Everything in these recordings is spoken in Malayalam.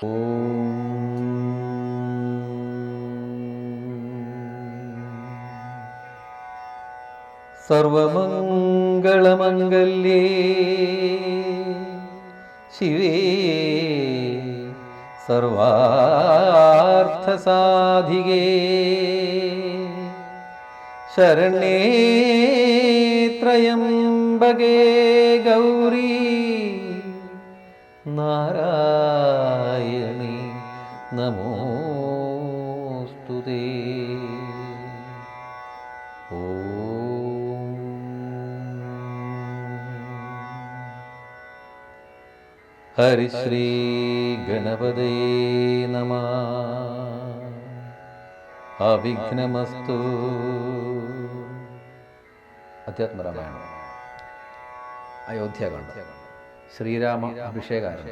സർവമംഗളമംഗല്യേ ശിവേ സർവാർത്ഥസാധികേ. ശരണേ ത്രയംബകേ. ഹരിശ്രീ ഗണപതേ നമ. അവിഘ്നമസ്തു. അധ്യാത്മരാമായണം. അയോധ്യാകാന്ഡ ശ്രീരാമ അഭിഷേകാരം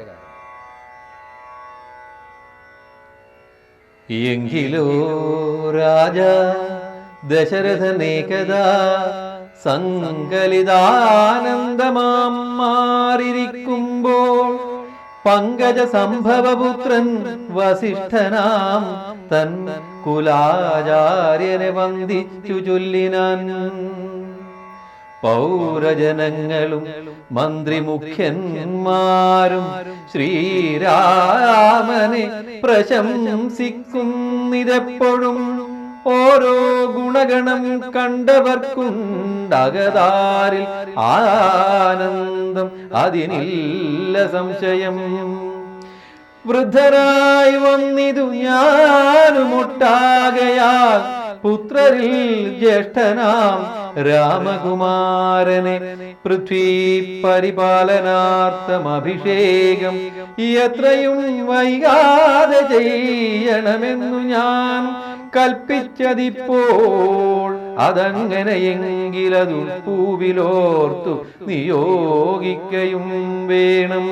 എങ്കിലോ രാജ ദശരഥനേകദാ സങ്കലിതാനന്ദമാം മാറിയിരിക്കുമ്പോൾ പങ്കജ സംഭവപുത്രൻ വസിഷ്ഠനാം തൻ കുലാചാര്യനെ വന്ദിച്ചു ചൊല്ലിനാൻ. പൗരജനങ്ങളും മന്ത്രിമുഖ്യന്മാരും ശ്രീരാമനെ പ്രശംസിക്കുന്നിതെപ്പോഴും ഓരോ ഗുണഗണം കണ്ടവർക്കുണ്ടകതാരിൽ ആനന്ദം അതിനില്ല സംശയം. വൃദ്ധരായി വന്നിതു ഞാനുമൊട്ടാകയാൽ പുത്രരിൽ ജ്യേഷ്ഠനാം രാമകുമാരനെ പൃഥ്വി പരിപാലനാർത്ഥമഭിഷേകം. എത്രയും വൈകാതെ ചെയ്യണമെന്നു ഞാൻ കൽപ്പിച്ചതിപ്പോൾ അതങ്ങനെയെങ്കിലതു പൂവിലോർത്തു നിയോഗിക്കയും വേണം.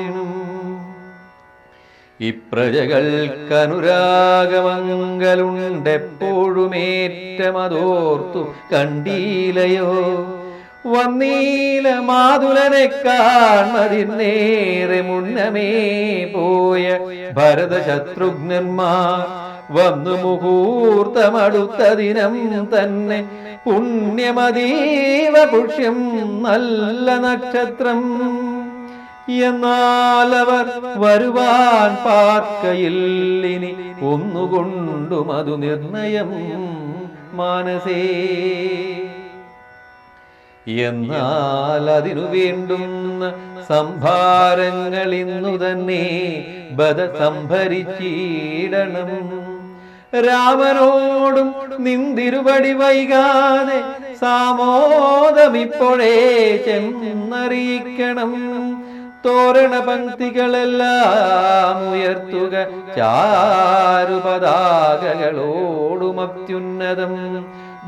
ഇപ്രജകൾക്കനുരാഗമംഗലുണ്ടെപ്പോഴുമേറ്റമതോർത്തു കണ്ടീലയോ? വന്നീല മാതുലനെ കാൺമതിന്നേറെ മുന്നമേ പോയ ഭരതശത്രുഘ്നന്മാർ വന്നു മുഹൂർത്തമടുത്ത ദിനം തന്നെ പുണ്യമതീവ പുഷ്യം നല്ല നക്ഷത്രം. എന്നാൽ അവർ വരുവാൻ പാർക്കയില്ലിനി ഒന്നുകൊണ്ടും അതു നിർണയം മാനസേ. എന്നാൽ അതിനു വീണ്ടും സംഭാരങ്ങൾ ഇന്നു തന്നെ ബദ സംഭരിച്ചിടണം രാമനോടും നിന്തിരുപടി വൈകാതെ സാമോദമിപ്പോഴേ ചെന്നറിയിക്കണം. തോരണ പങ്ക്തികളെല്ലാം ഉയർത്തുക ചാരുപതാകകളോടും അത്യുന്നതം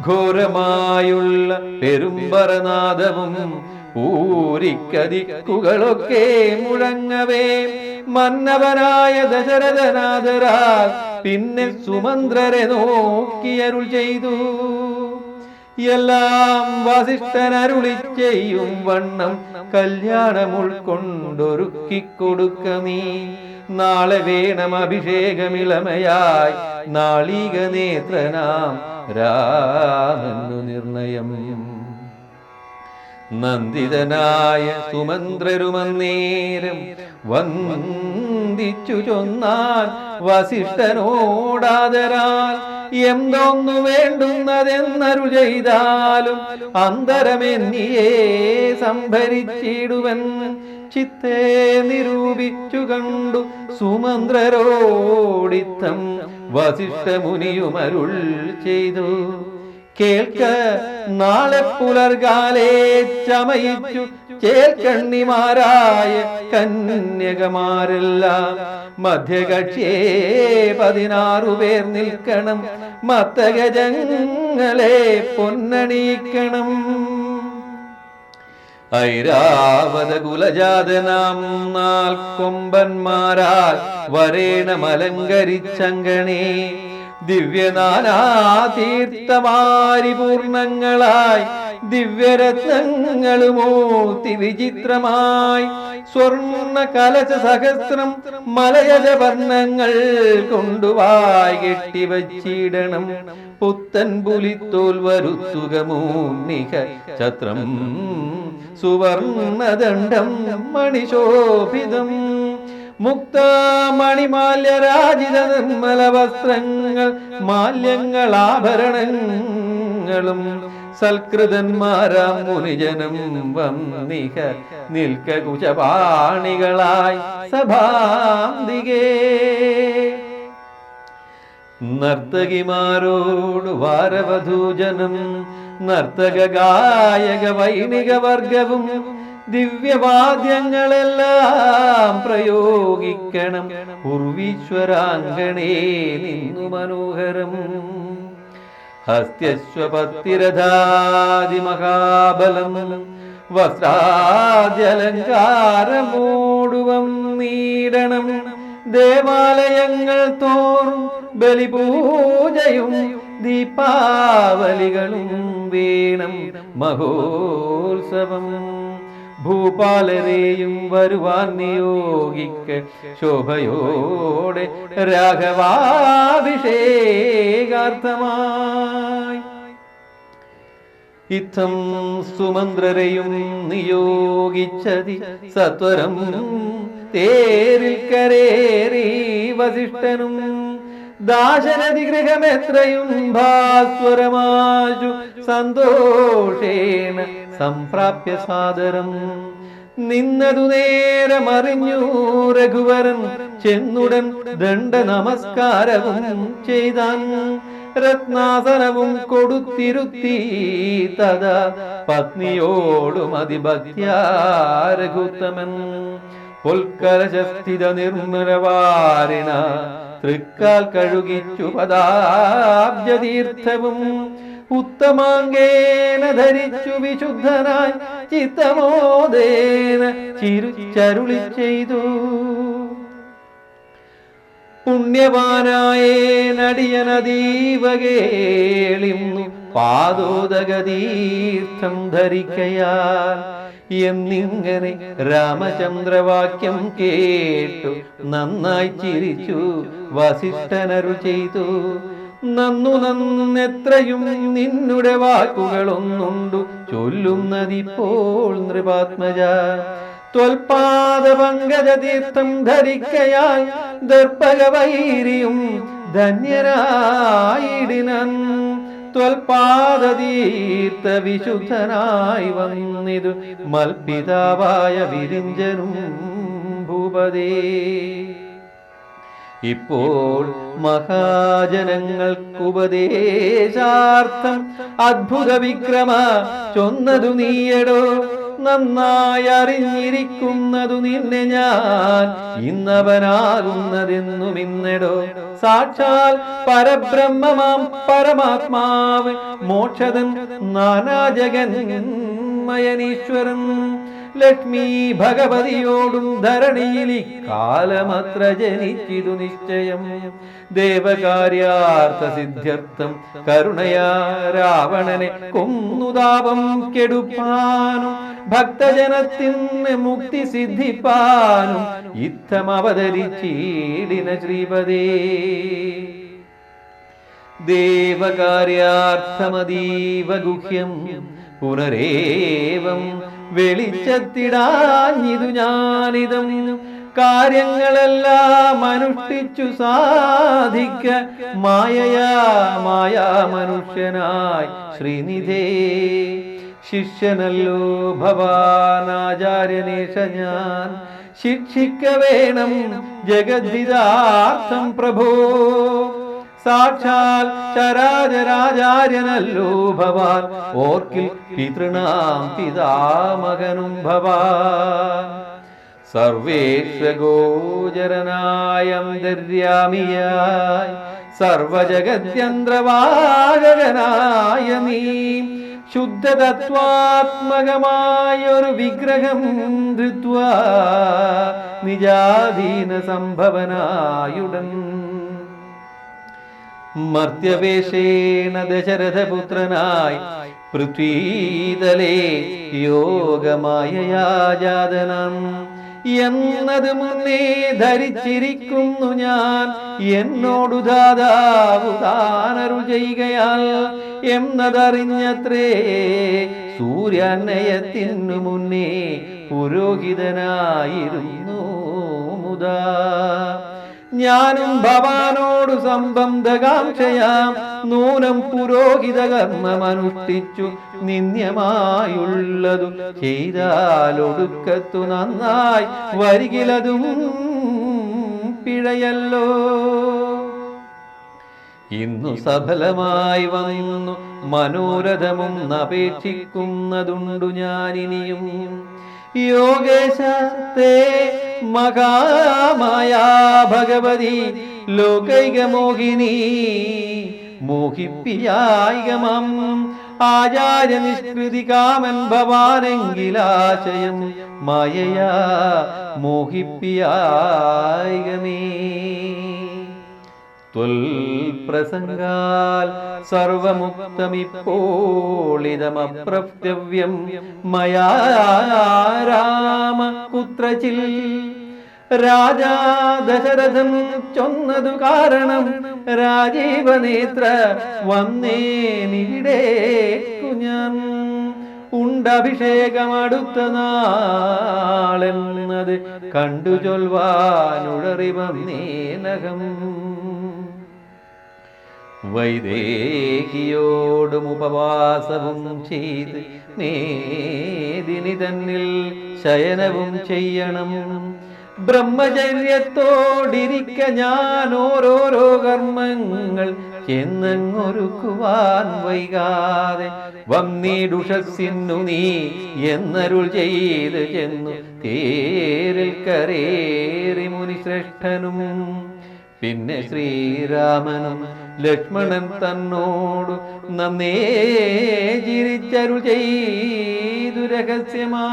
ഘോരമായുള്ള പെരുമ്പറനാദവും ഊരിക്കതിക്കുകളൊക്കെ മുഴങ്ങവേ. മന്നവനായ ദശരഥനാഥരാ പിന്നെ സുമന്ത്രരെ നോക്കിയരുൾ ചെയ്തു. എല്ലാം വസിഷ്ഠനരുളി ചെയ്യും വണ്ണം കല്യാണം ഉൾക്കൊണ്ടൊരുക്കി കൊടുക്ക നീ നാളെ വേണം അഭിഷേകമിളമയായി. നാളിക നേത്രനാം രാമെന്നു നിർണയം. നന്ദിതനായ സുമന്ത്രരുമന്നേരം വന്ദിച്ചു ചൊന്നാൻ വസിഷ്ഠനോടാദരാൽ എന്തൊന്നു വേണ്ടുന്നതെന്നരു ചെയ്താലും അന്തരമെന്നിയേ സംഭരിച്ചിടുവൻ. ചിത്തേ നിരൂപിച്ചു കണ്ടു സുമന്ത്രരോടിത്തം വസിഷ്ഠമുനിയുമരുൾ ചെയ്തു. കേൾക്ക നാളെ പുലർകാലേ ചമയിച്ചു. ചേൽക്കണ്ണിമാരായ കന്യകമാരെല്ലാം. മധ്യകക്ഷിയെ പതിനാറു പേർ നിൽക്കണം. മത്തഗജങ്ങളെ പൊന്നണിയിക്കണം. ഐരാവത കുലജാതനാം നാൾ കൊമ്പന്മാരാൽ വരേണമലങ്കരിച്ചങ്കണേ. ദിവ്യനാനാതീർത്ഥമാരി പൂർണങ്ങളായി ദിവ്യരത്നങ്ങളുമൂർത്തി വിചിത്രമായി സ്വർണ കലശ സഹസ്രം മലയജ വർണങ്ങൾ കൊണ്ടുവായി കെട്ടിവച്ചിടണം. പുത്തൻ പുലിത്തോൽ വരുത്തുക മൂന്നിക ചത്രം. സുവർണദണ്ഡം മണിശോഭിതം. മുക്തമണിമാല്യരാജിത നിർമ്മല വസ്ത്രങ്ങൾ മാല്യങ്ങൾ ആഭരണങ്ങളും സൽകൃതന്മാരാം മുനിജനം വന്നിക നിൽക്ക കുശപാണികളായി സഭാന്തികേ നർത്തകിമാരോട് വാരവധൂജനം നർത്തക ഗായക വൈണിക വർഗവും ദിവ്യവാദ്യങ്ങളെല്ലാം പ്രയോഗിക്കണം. ഉർവീശ്വരാങ്കണേ നിന്നു മനോഹരം. ഹസ്ത്യശ്വപത്തിരഥാതിമഹാബലം വസ്ത്രാദ്യലങ്കാരമോടുവം നീടണം. ദേവാലയങ്ങൾ തോറും ബലിപൂജയും ദീപാവലികളും വീണം. മഹോത്സവം ഭൂപാലരെയും വരുവാൻ നിയോഗിക്ക ശോഭയോടെ രാഘവാഭിഷേകാർത്ഥമായി. ഇത്തം സുമന്ത്രരെയും നിയോഗിച്ചതി സത്വരം തേരിൽ കരേറി വസിഷ്ഠനും ദാശരഥി ഗൃഹമെത്രയും ഭാസ്വരമാശു സന്തോഷേണ സംപ്രാപ്യ സാദരം. നിന്നതു നേരമറിഞ്ഞു രഘുവരൻ ചെന്നുടൻ ദണ്ഡ നമസ്കാരവും ചെയ്താൻ. രത്നാസനവും കൊടുത്തിരുത്തി തഥാ പത്നിയോടും അതിഭക്തിയാരഘുത്തമൻ പുൽക്കരശസ്ഥിത നിർമ്മലവാരിണ തൃക്കാൽ കഴുകി ചുപദാബ്ജതീർത്ഥവും ഉത്തമാങ്കേന ധരിച്ചു വിശുദ്ധനായി ചിത്തമോദേന ചിരുച്ചരുളി ചെയ്തു. പുണ്യവാനായേ നടിയ കേളിന്നു പാദോദഗതീർത്ഥം ധരിക്കയാൽ എന്നിങ്ങനെ രാമചന്ദ്രവാക്യം കേട്ടു. നന്നായി ചിരിച്ചു. വസിഷ്ഠനരു ചെയ്തു. നന്നു നന്നെത്രയും നിന്നുടെ വാക്കുകളൊന്നുണ്ടു. ചൊല്ലുന്നതിപ്പോൾ നൃപാത്മജ. ത്വൽപാദ പങ്കജതീർത്ഥം ധരിക്കയാൽ ദർപ്പകവൈരിയും ധന്യരായിടിനൻ. ത്വൽപാദതീർത്ഥ വിശുദ്ധനായി വന്നിതു മൽപിതാവായ വിരിഞ്ചനും ഭൂപതേ. ഇപ്പോൾ മഹാജനങ്ങൾക്കുപദേശാർത്ഥം അദ്ഭുത വിക്രമ ചൊന്നതു നീയടോ. നന്നായി അറിഞ്ഞിരിക്കുന്നതു നിന്നെ ഞാൻ ഇന്നവനാകുന്നതെന്നും ഇന്നടോ സാക്ഷാൽ പരബ്രഹ്മമാം പരമാത്മാവ് മോക്ഷതൻ നാനാജഗൻ മയനീശ്വരൻ ലക്ഷ്മി ഭഗവതിയോടും ധരണിയിൽ കാലമത്ര ജനിച്ചിതു നിശ്ചയം. ദേവകാര്യാർത്ഥ സിദ്ധ്യർത്ഥം കരുണയാ രാവണനെ കൊന്നുതാപം കെടുപ്പാനും ഭക്തജനത്തിന് മുക്തി സിദ്ധിപ്പാനും ഇത്തം അവതരിച്ചീടിന ശ്രീപതി ദേവകാര്യാർത്ഥമതീവ ഗുഹ്യം പുനരേവം വെളിച്ചത്തിടാഞ്ഞിതു ഞാനിതം. കാര്യങ്ങളെല്ലാം അനുഷ്ഠിച്ചു സാധിക്ക മായയാ മായ മനുഷ്യനായി ശ്രീനിധേ. ശിഷ്യനല്ലോ ഭവാനാചാര്യനേഷ ഞാൻ. ശിക്ഷിക്ക വേണം ജഗദ്ധിതാർത്ഥം പ്രഭോ. സാക്ഷാൽ ചരാചരാചാര്യനല്ലോ ഭവാൻ ഓർക്കിൽ പിതൃണാം പിതാമകനും ഭവാൻ. സർവേശ്വഗോചരനായം ദര്യാമിയായി സർവജഗത്യന്ത്രവാചകനായ നീ. ശുദ്ധതത്വാത്മകമായൊരു വിഗ്രഹം ധൃത്വാ നിജാധീന സംഭവനായുടൻ മർത്യവേഷേണ ദശരഥപുത്രനായി പൃഥ്വീതലേ യോഗമായയാജാതനം. എന്നത് മുന്നേ ധരിച്ചിരിക്കുന്നു ഞാൻ. എന്നോടു ദാതാവു ചെയ്യുകയാൽ എന്നതറിഞ്ഞത്രേ. സൂര്യാന്നയത്തിനു മുന്നേ പുരോഹിതനായിരുന്നു മുതാ. ഞാനും ഭവാനോട് സംബന്ധകാംക്ഷയാം നൂനം പുരോഹിത കർമ്മമനുഷ്ഠിച്ചു നിന്ദ്യമായുള്ളതു ചെയ്താലൊടുക്കത്തു നന്നായി വരികിലതും പിഴയല്ലോ. ഇന്നു സഫലമായി വന്നു മനോരഥമും അപേക്ഷിക്കുന്നതുണ്ടു ഞാനിനിയും. യോഗേശത്തെ മഹാമായ ഭഗവതി ലോകൈക മോഹിനി മോഹിപ്പിയായികമം. ആചാര്യ നിഷ്കൃതി കാമൻ ഭവാനെങ്കിലാശയം മായയാ മോഹിപ്പിയായികമേ. ത്വൽപ്രസംഗാൽ സർവമുക്തമിപ്പോളിതമപ്രവ്യം മയാ രാമ കുത്രചിൽ രാജാ ദശരഥം ചൊന്നതു കാരണം രാജീവനേത്ര വന്നേനിവിടേക്കു ഞാൻ ഉണ്ടഭിഷേകമടുത്ത നാളെന്നത് കണ്ടു ചൊൽവാനുഴറി വന്നേനകം വൈദേഹിയോടും ഉപവാസവും ചെയ്ത് മേദിനി തന്നിൽ ശയനവും ചെയ്യണം. ബ്രഹ്മചര്യത്തോടിരിക്ക ഞാൻ ഓരോരോ കർമ്മങ്ങൾ എന്നങ്ങൊരുക്കുവാൻ വൈകാതെ വന്നീടുഷസിന്നു നീ എന്നരുൾ ചെയ്ത് ചെന്നു തേരിൽ കരേറി മുനിശ്രേഷ്ഠനും. പിന്നെ ശ്രീരാമനും ലക്ഷ്മണൻ തന്നോടു നന്നേ ചിരിച്ചരു ചെയ്തു രഹസ്യമാ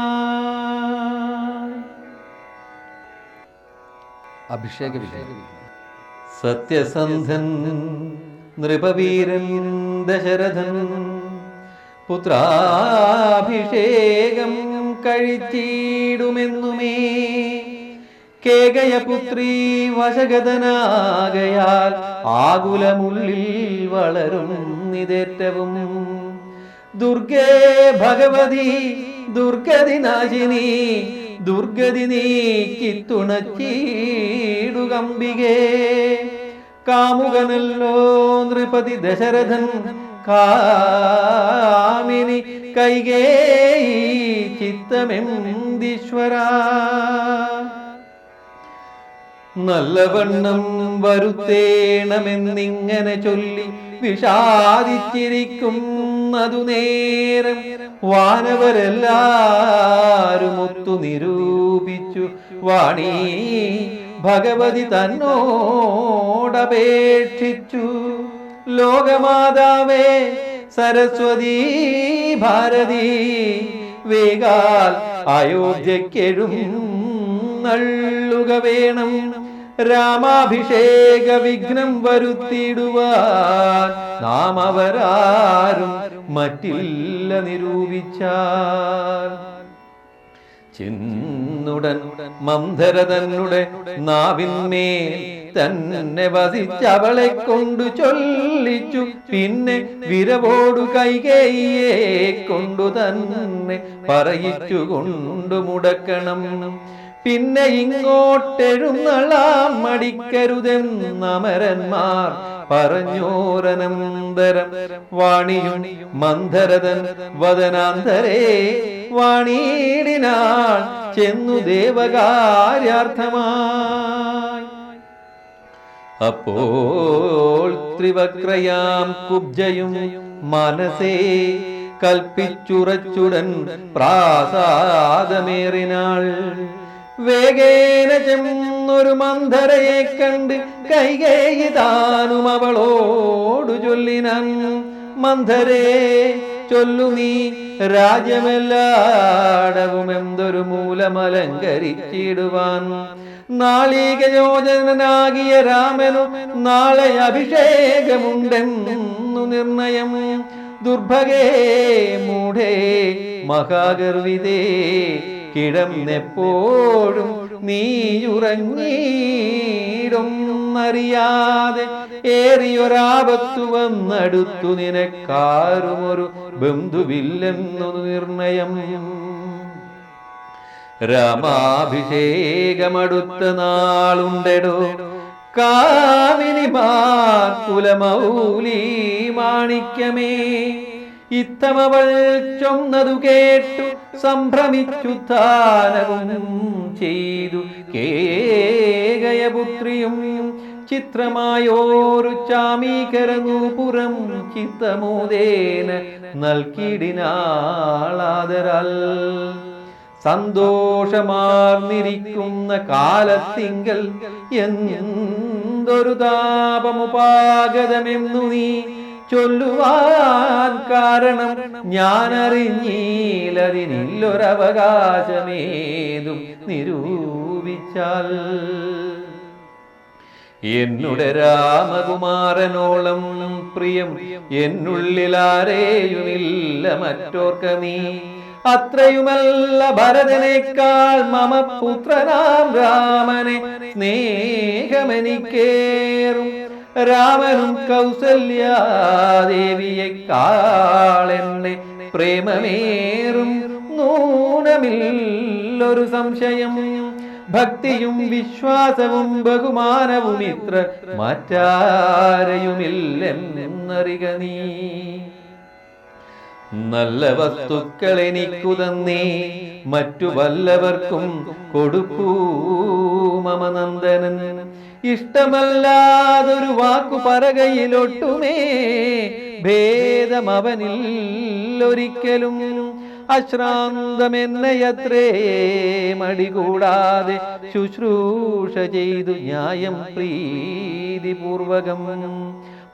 അഭിഷേക സത്യസന്ധൻ നൃപവീരൻ ദശരഥൻ പുത്രാഭിഷേകം കഴിച്ചിടുമെന്നുമേ കേകയപുത്രി വശഗതനാകയാൽ ആകുലമുള്ളിൽ വളരും നിതേറ്റവും. ദുർഗേ ഭഗവതി ദുർഗതി നാശിനി ദുർഗതി നീക്കി തുണച്ചീടുകമ്പികേ കാമുകനല്ലോ നൃപതി ദശരഥൻ കാമിനി കൈകേ ചിത്തമെന്തീശ്വര. നല്ലവണ്ണം വരുത്തേണമെന്നിങ്ങനെ ചൊല്ലി വിഷാദിച്ചിരിക്കുന്നതു നേരം വാനവരെല്ലാരും ഒത്തു നിരൂപിച്ചു. വാണി ഭഗവതി തന്നോടപേക്ഷിച്ചു. ലോകമാതാവേ സരസ്വതി ഭാരതി വേഗാൽ അയോധ്യക്കെഴും നള്ളുക വേണം. രാമാഭിഷേക വിഘ്നം വരുത്തിയിടുവാൻ നാം അവരാരും മറ്റില്ല നിരൂപിച്ചാൽ. ചിന്നുടൻ മന്ധരതന്നുടെ നാവിന്മേൽ തന്നെ വസിച്ചവളെ കൊണ്ടു ചൊല്ലിച്ചു. പിന്നെ വിരവോടു കൈകേയെ കൊണ്ടു തന്നെ പറയിച്ചു കൊണ്ടു മുടക്കണം. പിന്നെ ഇങ്ങോട്ടെഴുന്നള്ളാം മടിക്കരുതെന്നമരന്മാർ പറഞ്ഞോരനന്തരം. വാണിയും മന്ധരതൻ വദനാന്തരേ വാണീടിനാൾ ചെന്നു ദേവകാര്യാർത്ഥമായി. അപ്പോൾ ത്രിവക്രയാം കുബ്ജയും മനസേ കൽപ്പിച്ചുറച്ചുടൻ പ്രാസാദമേറിനാൾ. വേഗേന ചെന്നൊരു മന്ധരയെ കണ്ട് കൈകേയി താനും അവളോടു ചൊല്ലിനാൻ. മന്ധരേ ചൊല്ലു നീ രാജ്യമെല്ലാടവും എന്തൊരു മൂലമലങ്കരിച്ചിടുവാൻ. നാളിക യോജനാകിയ രാമനു നാളെ അഭിഷേകമുണ്ടെന്നു നിർണയം. ദുർഭഗേ മൂഢേ മഹാഗർവിതേ കിടന്നെപ്പോഴും നീയുറങ്ങീടും അറിയാതെ ഏറിയൊരാപത്തു വന്നടുത്തു നിനക്കാരുമൊരു ബന്ധുവില്ലെന്നു നിർണയം. രാമാഭിഷേകമടുത്ത നാളുണ്ടെടോ. കാമിനി കുലമൗലി മാണിക്യമേ. ഇത്തമവൾ ചൊന്നതു കേട്ടു സംഭ്രമിച്ചു താനവും ചെയ്തു. കേകയപുത്രിയും ചിത്രമായോരു ചാമീകരങ്ങു പുറം ചിത്തമോദേന നൽകിടിനാളാദരാൽ. സന്തോഷമാർന്നിരിക്കുന്ന കാലത്തിങ്കൽ എന്തൊരു താപമുപാഗതമെന്നു നീ ചൊല്ലുവാൻ കാരണം ഞാനറിഞ്ഞീലതിനില്ലൊരവകാശമേതും നിരൂപിച്ചാൽ. എന്നുടെ രാമകുമാരനോളം പ്രിയം എന്നുള്ളിലാരെയുമില്ല മറ്റോർക്ക നീ. അത്രയുമല്ല ഭരതനേക്കാൾ മമ പുത്രനാം രാമനെ സ്നേഹമെനിക്കേറും. രാമനും കൗസല്യാദേവിയെക്കാളെന്നെ പ്രേമമേറും നൂനമില്ലൊരു സംശയം. ഭക്തിയും വിശ്വാസവും ബഹുമാനവും ഇത്ര മാറ്റാരെയുമില്ലെന്നറിക നീ. നല്ല വസ്തുക്കൾ എനിക്കു തന്നേ മറ്റു വല്ലവർക്കും കൊടുക്കൂ മമ നന്ദനൻ ഇഷ്ടമല്ലാതൊരു വാക്കു പറകയിലൊട്ടുമേ. ഭേദം അവനിൽ ഒരിക്കലും അശ്രാന്തമെന്നയത്രേ. മടികൂടാതെ ശുശ്രൂഷ ചെയ്തു ന്യായം പ്രീതിപൂർവകം.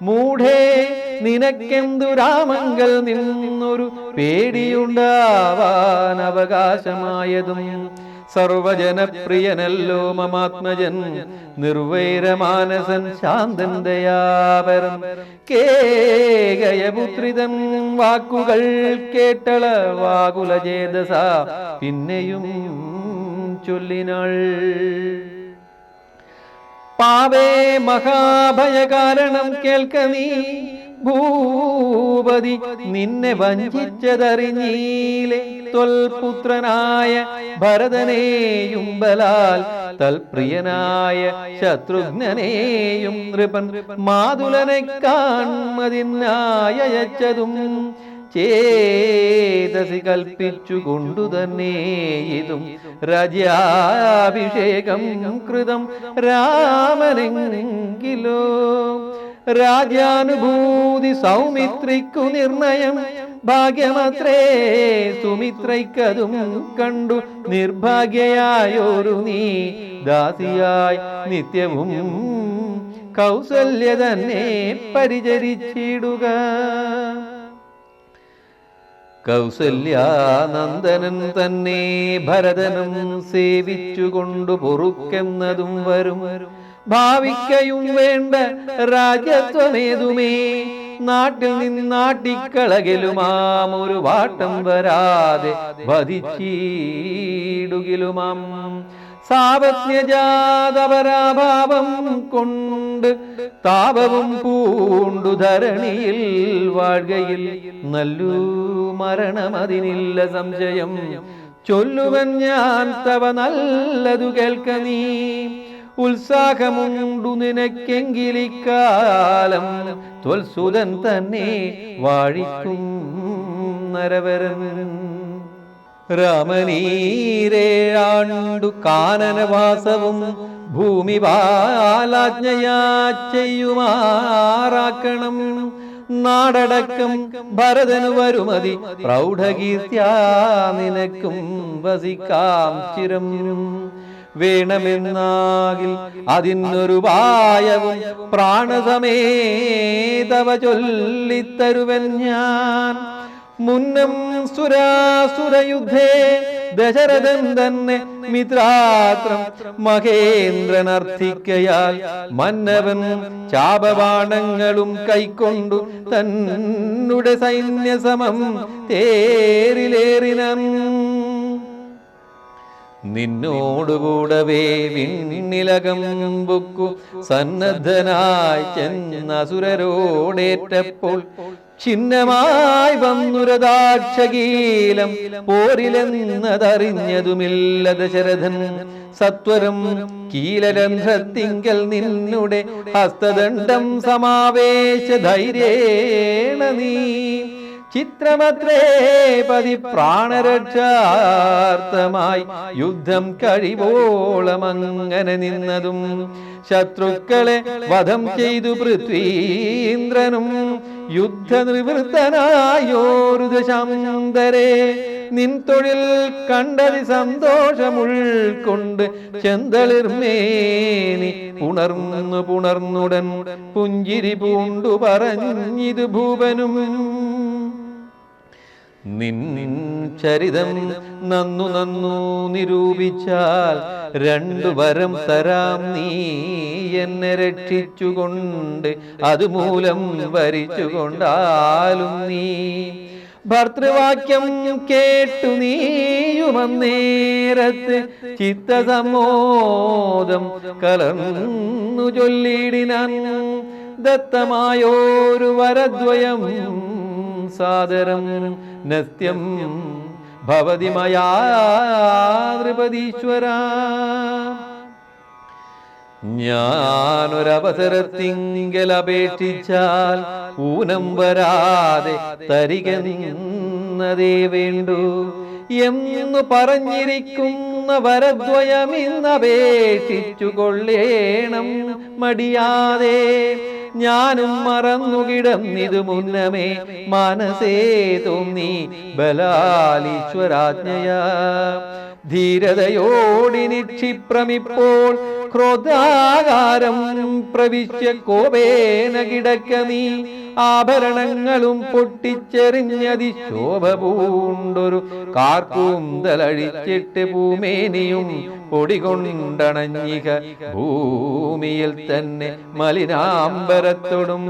മൂഢേ നിനക്കെന്തു രാമങ്കൽ നിന്നൊരു പേടിയുണ്ടാവാൻ അവകാശമായതും സർവജനപ്രിയനല്ലോ മമാത്മജൻ. നിർവൈരമാനസൻ ശാന്തൻ ദയാപരം കേകയപുത്രിതൻ വാക്കുകൾ കേട്ടള വാകുല ചേതസ പിന്നെയും ചൊല്ലിനാൾ. പാവേ മഹാഭയകാരണം കേൾക്ക നീ. ഭൂപതി നിന്നെ വഞ്ചിച്ചതറിഞ്ഞീലെ. തൊൽപുത്രനായ ഭരതനെയും ബലാൽ തൽപ്രിയനായ ശത്രുഘ്നനെയും നൃപൻ മാതുലനെ കാൺമതിനായച്ചതും ചേതസി കൽപ്പിച്ചു കൊണ്ടു തന്നെ ഇതും രാജ്യാഭിഷേകം കൃതം രാമനെങ്കിലോ. രാജ്യാനുഭൂതി സൗമിത്രിക്കു നിർണയം ഭാഗ്യമത്രേ സുമിത്രയ്ക്കതും കണ്ടു നിർഭാഗ്യയായൊരു നീ ദാസിയായി നിത്യവും കൗസല്യ തന്നെ പരിചരിച്ചിടുക. കൗസല്യാനന്ദനൻ തന്നെ ഭരതനും സേവിച്ചുകൊണ്ടു പൊറുക്കെന്നതും വരും. ഭാവിക്കയും വേണ്ട രാജ്യത്വമേതുമേ നാട്ടിൽ നിന്നാട്ടിക്കളകിലുമാം ഒരു വാട്ടം വരാതെ വധിച്ചിടുകിലുമാം. സാപജ്ഞജാതപരാഭാവം കൊണ്ട് താപവും പൂണ്ടു ധരണിയിൽ വാഴ്കയിൽ നല്ലു മരണമതിനില്ല സംശയം. ചൊല്ലുവൻ ഞാൻ തവ നല്ലതു കേൾക്ക നീ. ഉത്സാഹമുണ്ടു നിനക്കെങ്കിലിക്കാലം തൊൽസുതൻ തന്നെ വാഴിക്കും നരവരൻ. രാമനീരേഴാണ്ടു കാനനവാസവും ഭൂമി ബാലാജ്ഞയാ ചെയ്യുമാറാക്കണം നാടടക്കം ഭരതനു വരുമതി പ്രൗഢകീർത്യാ നിനക്കും വസിക്കാം ചിരം. വേണമെന്നാകിൽ അതിനൊരു വായവും പ്രാണസമേതവ ചൊല്ലിത്തരുവൻ ഞാൻ. മുന്നം സുരാസുരയുദ്ധേ ദശരഥൻ തന്നെ മിത്രാത്രം മഹേന്ദ്രനർത്ഥിക്കയാൽ മന്നവൻ ചാപബാണങ്ങളും കൈക്കൊണ്ടു തന്നുടെ സൈന്യസമം തേരിലേറിനം. നിന്നോടുകൂടവേ വിണ്ണിലകം ബുക്കു സന്നദ്ധനായി ചെന്നസുരരോടേറ്റപ്പോൾ ഛിന്നമായി വന്നുരദാക്ഷകീലം പോരിലെന്നതറിഞ്ഞതുമില്ല ദശരഥൻ സത്വരം കീലരന്ധ്രത്തിങ്കൽ നിന്നുടെ ഹസ്തദണ്ഡം സമാവേശ ധൈര്യേണ നീ. ചിത്രമത്രേ പതി പ്രാണരക്ഷാർത്ഥമായി യുദ്ധം കഴിവോളം അങ്ങനെ നിന്നതും ശത്രുക്കളെ വധം ചെയ്തു പൃഥ്വീന്ദ്രനും യുദ്ധനിവൃത്തനായോരു ദശാന്തരെ. നിൻ തൊഴിൽ കണ്ടതി സന്തോഷമുൾക്കൊണ്ട് ചെന്തളിർമേനി ഉണർന്നു പുണർന്നുടൻ പുഞ്ചിരി പൂണ്ടു പറഞ്ഞിത് ഭൂപനും നിൻ ചരിതം നന്നു നന്നു നിരൂപിച്ചാൽ രണ്ടു വരം തരാം നീ എന്നെ രക്ഷിച്ചുകൊണ്ട് അതുമൂലം വരിച്ചുകൊണ്ടാലും നീ. ഭർത്തൃവാക്യം കേട്ടു നീയുമന്നേരത്ത് ചിത്തസമോദം കലർന്നു ചൊല്ലിടിനാൻ. ദത്തമായോരു വരദ്വയം സാദരം നസ്യം ഭവതി മയാ നൃപതീശ്വര ഞാനൊരവസരത്തിങ്കൽ അപേക്ഷിച്ചാൽ ഊനം വരാതെ തരികന്നതേ വേണ്ടു. എന്നു പറഞ്ഞിരിക്കുന്ന വരദ്വയമിന്നപേക്ഷിച്ചു കൊള്ളേണം മടിയാതെ. ഞാനും മറന്നുകിടന്നിതു മുന്നമേ. മനസേ തോന്നി ബലാലീശ്വരാജ്ഞയാ ധീരതയോടി നിക്ഷിപ്രമിപ്പോൾ ക്രോധാകാരം പ്രവിശ്യ കോപേന കിടക്ക നീ ആഭരണങ്ങളും പൊട്ടിച്ചെറിഞ്ഞതി ശോഭ പൂണ്ടൊരു കാർക്കൂന്തലഴിച്ചിട്ട് ഭൂമേനിയും പൊടികൊണ്ടണഞ്ഞിക ഭൂമിയിൽ തന്നെ മലിനാംബരത്തോടും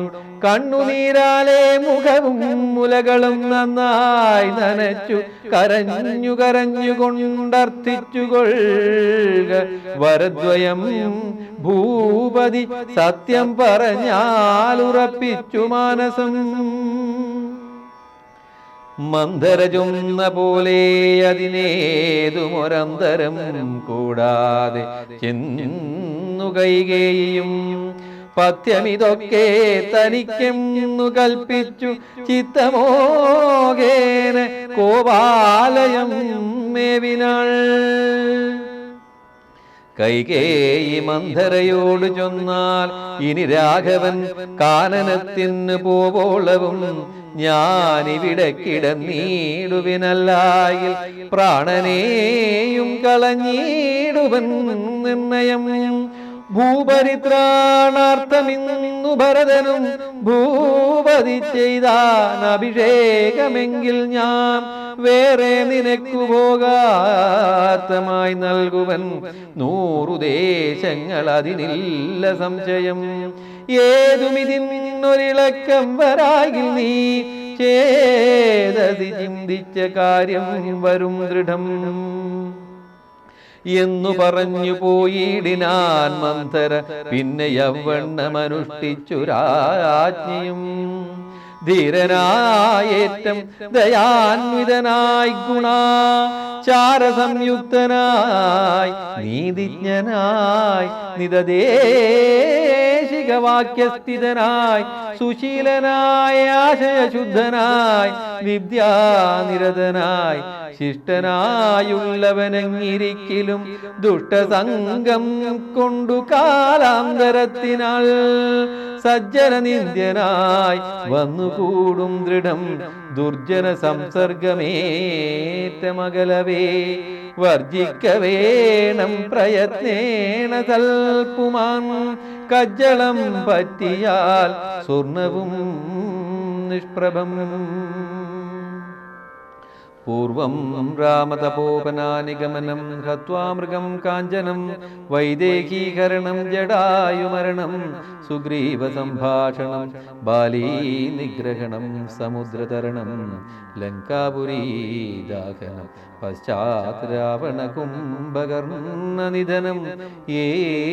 കണ്ണുനീരാലെ മുഖവും മുലകളും നന്നായി നനച്ചു കരഞ്ഞു കരഞ്ഞു കൊണ്ടർത്ഥിച്ചുകൊള്ളുക. വരദ്വയം ഭൂപതി സത്യം പറഞ്ഞാലുറപ്പിച്ചു മാനസം. മന്ദരചുന്ന പോലെ അതിനേതുമൊരന്തരം കൂടാതെ ചെന്നു കൈകേയും പഥ്യമിതൊക്കെ തനിക്കെന്നു കൽപ്പിച്ചു ചിത്തമോകേന കോപാലയം മേവിനാൾ. കൈകേയി മന്ധരയോട് ചൊന്നാൽ ഇനി രാഘവൻ കാനനത്തിന് പോവോളവും ഞാനിവിടെ കിടന്നീടുവിനല്ലായിൽ പ്രാണനെയും കളഞ്ഞീടുവൻ നിർണയം. ഭൂപരിത്രാണാർത്ഥമിന്നു ഭരതനും ഭൂപതി ചെയ്താൻ അഭിഷേകമെങ്കിൽ ഞാൻ വേറെ നിനക്കു പോകാത്തമായി നൽകുവൻ നൂറു ദേശങ്ങൾ അതിനില്ല സംശയം. ഏതുമിതിന്നൊരിളക്കം വരാകിൽ നീ ചേതതി ചിന്തിച്ച കാര്യം വരും ദൃഢം. എന്നു പറഞ്ഞു പോയിടിനാൻ മന്ധര. പിന്നെ യവണ്ണമനുഷ്ഠിച്ചു രാജ്ഞിയും. ധീരനായേറ്റം ദയാൻവിതനായി ഗുണ. ചാരസംയുക്തനായി നീതിജ്ഞനായി നിതദേശികവാക്യസ്ഥിതനായി സുശീലനായ ആശയശുദ്ധനായി വിദ്യാനിരതനായി ശിഷ്ടനായുള്ളവനെങ്ങിരിക്കലും ദുഷ്ടസംഗം കൊണ്ടു കാലാന്തരത്തിനാൽ സജ്ജനനിന്ദ്യനായി വന്നുകൂടും ദൃഢം ദുർജന സംസർഗമേറ്റമകലവേ വർജിക്കവേണം പ്രയത്നേണ തൽപ്പുമാൻ കജ്ജളം പറ്റിയാൽ സ്വർണവും നിഷ്പ്രഭം. പൂർവം രാമതപോപനാനിഗമനം ഹത്വാ മൃഗം കാഞ്ചനം വൈദേഹീകരണം ജടായുമരണം സുഗ്രീവ സംഭാഷണം ബാലീ നിഗ്രഹണം സമുദ്രതരണം ലങ്കാപുരീദാഹനം പശ്ചാത് രാവണ കുംഭകർണ നിധനം ഏതദ്വിരാമായണം